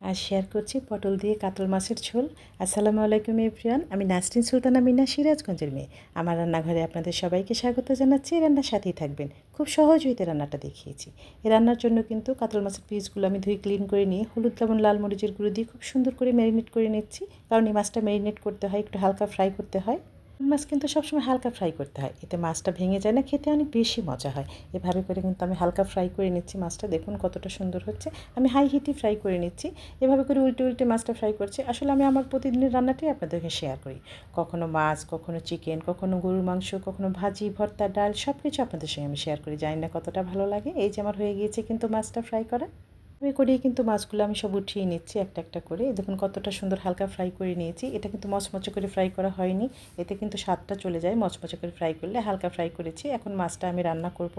আজ শেয়ার করছি পটল দিয়ে কাতল মাছের ঝোল। আসসালামু আলাইকুম এভরিয়ান আমি নাসরিন সুলতানা মিনা, সিরাজগঞ্জের মেয়ে। আমার রান্নাঘরে আপনাদের সবাইকে স্বাগত জানাচ্ছি। এই রান্নার সাথেই থাকবেন। খুব সহজ হইতে রান্নাটা দেখিয়েছি। এই রান্নার জন্য কিন্তু কাতল মাছের পিসগুলো আমি ধুয়ে ক্লিন করে নিয়ে, হলুদ, লবণ, লাল মরিচের গুঁড়ো দিয়ে খুব সুন্দর করে ম্যারিনেট করে নিচ্ছি। কারণ এই মাছটা ম্যারিনেট করতে হয়, একটু হালকা ফ্রাই করতে হয়। মাছ কিন্তু সবসময় হালকা ফ্রাই করতে হয়। এতে মাছটা ভেঙে যায় না, খেতে অনেক বেশি মজা হয়। এভাবে করে কিন্তু আমি হালকা ফ্রাই করে নিচ্ছি মাছটা। দেখুন কতটা সুন্দর হচ্ছে। আমি হাই হিটই ফ্রাই করে নিচ্ছি। এভাবে করে উল্টে উল্টে মাছটা ফ্রাই করছি। আসলে আমি আমার প্রতিদিনের রান্নাটাই আপনাদেরকে শেয়ার করি। কখনো মাছ, কখনো চিকেন কখনো গরুর মাংস, কখনো ভাজি, ভর্তা, ডাল সব কিছু আপনাদের সঙ্গে আমি শেয়ার করি। জানি না কতটা ভালো লাগে। এই যে আমার হয়ে গিয়েছে কিন্তু মাছটা ফ্রাই করা। এভাবে করেই কিন্তু মাছগুলো আমি সব উঠিয়ে নিচ্ছি একটা একটা করে। দেখুন কতটা সুন্দর হালকা ফ্রাই করে নিয়েছি। এটা কিন্তু মচমচে করে ফ্রাই করা হয়নি। এতে কিন্তু স্বাদটা চলে যায় মচমচে করে ফ্রাই করলে। হালকা ফ্রাই করেছি। এখন মাছটা আমি রান্না করব।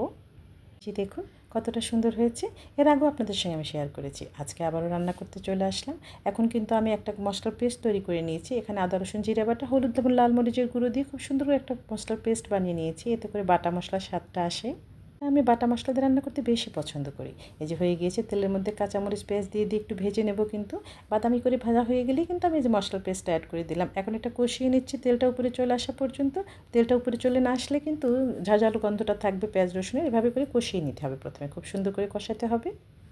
জি, দেখুন কতটা সুন্দর হয়েছে। এর আগেও আপনাদের সঙ্গে আমি শেয়ার করেছি। আজকে আবারও রান্না করতে চলে আসলাম। এখন কিন্তু আমি একটা মশলার পেস্ট তৈরি করে নিয়েছি। এখানে আদা, রসুন, জিরা বাটা, হলুদ এবং লাল মরিচের গুঁড়ো দিয়ে খুব সুন্দর একটা মশলার পেস্ট বানিয়ে নিয়েছি। এতে করে বাটা মশলার স্বাদটা আসে। আমি বাটা মশলা দিয়ে রান্না করতে বেশি পছন্দ করি। এই যে হয়ে গিয়েছে, তেলের মধ্যে কাঁচামরিচ পেঁয়াজ দিয়ে দিয়ে একটু ভেজে নেব কিন্তু। বাদামি করে ভাজা হয়ে গেলেই কিন্তু আমি যে মশলার পেস্টটা অ্যাড করে দিলাম। এখন এটা কষিয়ে নিচ্ছি, তেলটা উপরে চলে আসা পর্যন্ত। তেলটা উপরে চলে না আসলে কিন্তু ঝাঁঝালো গন্ধটা থাকবে পেঁয়াজ রসুনের, এভাবে করে কষিয়ে নিতে হবে প্রথমে। খুব সুন্দর করে কষাতে হবে।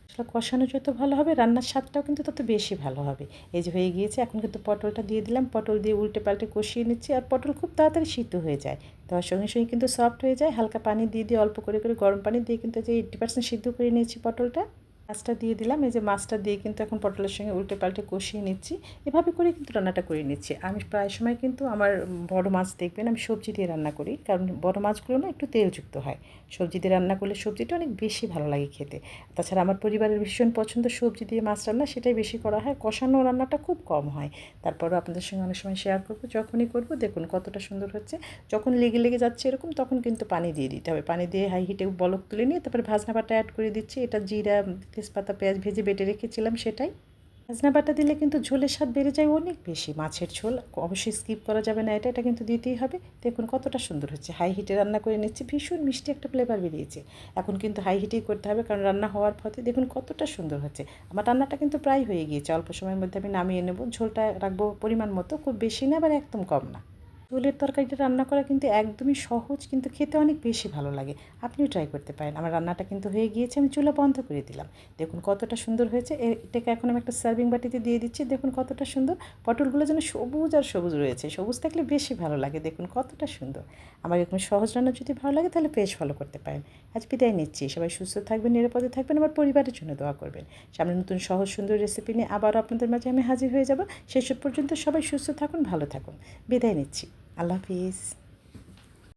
মশলা কষানো যত ভালো হবে, রান্নার স্বাদটাও কিন্তু তত বেশি ভালো হবে। এই যে হয়ে গিয়েছে, এখন কিন্তু পটলটা দিয়ে দিলাম। পটল দিয়ে উল্টে পাল্টে কষিয়ে নিচ্ছি আর পটল খুব তাড়াতাড়ি সিদ্ধ হয়ে যায়। দেওয়ার সঙ্গে সঙ্গে কিন্তু সফট হয়ে যায়। হালকা পানি দিয়ে দিয়ে, অল্প করে করে গরম পানি দিয়ে কিন্তু যে এইটটি পার্সেন্ট সিদ্ধ করে নিয়েছি পটলটা মাছটা দিয়ে দিলাম। এই যে মাছটা দিয়ে কিন্তু এখন পটলের সঙ্গে উল্টে পাল্টে কষিয়ে নিচ্ছি। এভাবে করে কিন্তু রান্নাটা করে নিচ্ছি। আমি প্রায় সময় কিন্তু আমার বড় মাছ দেখবেন, আমি সবজি দিয়ে রান্না করি। কারণ বড় মাছগুলো না একটু তেলযুক্ত হয়। সবজি দিয়ে রান্না করলে সবজিটা অনেক বেশি ভালো লাগে খেতে। তাছাড়া আমার পরিবারের ভীষণ পছন্দ সবজি দিয়ে মাছ রান্না, সেটাই বেশি করা হয়। কষানো রান্নাটা খুব কম হয়। তারপরও আপনাদের সঙ্গে অনেক সময় শেয়ার করব। যখনই করব, দেখুন কতটা সুন্দর হচ্ছে। যখন লেগে লেগে যাচ্ছে এরকম, তখন কিন্তু পানি দিয়ে দিতে হবে। পানি দিয়ে হাই হিটে বলক তুলে নিয়ে তারপরে ভাজনা বাটা অ্যাড করে দিচ্ছি। এটা জিরা তেজপাতা, পেঁয়াজ ভেজে বেটে রেখেছিলাম সেটাই। ভাজনা বাটা দিলে কিন্তু ঝোলের স্বাদ বেড়ে যায় অনেক বেশি। মাছের ঝোল অবশ্যই স্কিপ করা যাবে না, এটা এটা কিন্তু দিতেই হবে। দেখুন কতটা সুন্দর হচ্ছে। হাই হিটে রান্না করে নিচ্ছি, ভীষণ মিষ্টি একটা ফ্লেভার বেরিয়েছে। এখন কিন্তু হাই হিটেই করতে হবে, কারণ রান্না হওয়ার পথে দেখুন কতটা সুন্দর হচ্ছে। আমার রান্নাটা কিন্তু প্রায় হয়ে গিয়েছে। অল্প সময়ের মধ্যে আমি নামিয়ে নেব। ঝোলটা রাখব পরিমাণ মতো, খুব বেশি না, আবার একদম কম না। ঝোলের তরকারিটা রান্না করা কিন্তু একদমই সহজ, কিন্তু খেতে অনেক বেশি ভালো লাগে। আপনিও ট্রাই করতে পারেন। আমার রান্নাটা কিন্তু হয়ে গিয়েছে, আমি চুলা বন্ধ করে দিলাম। দেখুন কতটা সুন্দর হয়েছে। এটাকে এখন আমি একটা সার্ভিং বাটিতে দিয়ে দিচ্ছি। দেখুন কতটা সুন্দর। পটলগুলো যেন সবুজ আর সবুজ রয়েছে। সবুজ থাকলে বেশি ভালো লাগে। দেখুন কতটা সুন্দর। আমার এরকম সহজ রান্না যদি ভালো লাগে, তাহলে পেজ ফলো করতে পারেন। আজ বিদায় নিচ্ছি। সবাই সুস্থ থাকবেন, নিরাপদে থাকবেন, আমার পরিবারের জন্য দোয়া করবেন। সামনে নতুন সহজ, সুন্দর রেসিপি নিয়ে আবারও আপনাদের মাঝে আমি হাজির হয়ে যাব। শেষ পর্যন্ত সবাই সুস্থ থাকুন, ভালো থাকুন। বিদায় নিচ্ছি। আল্লাহ হাফিজ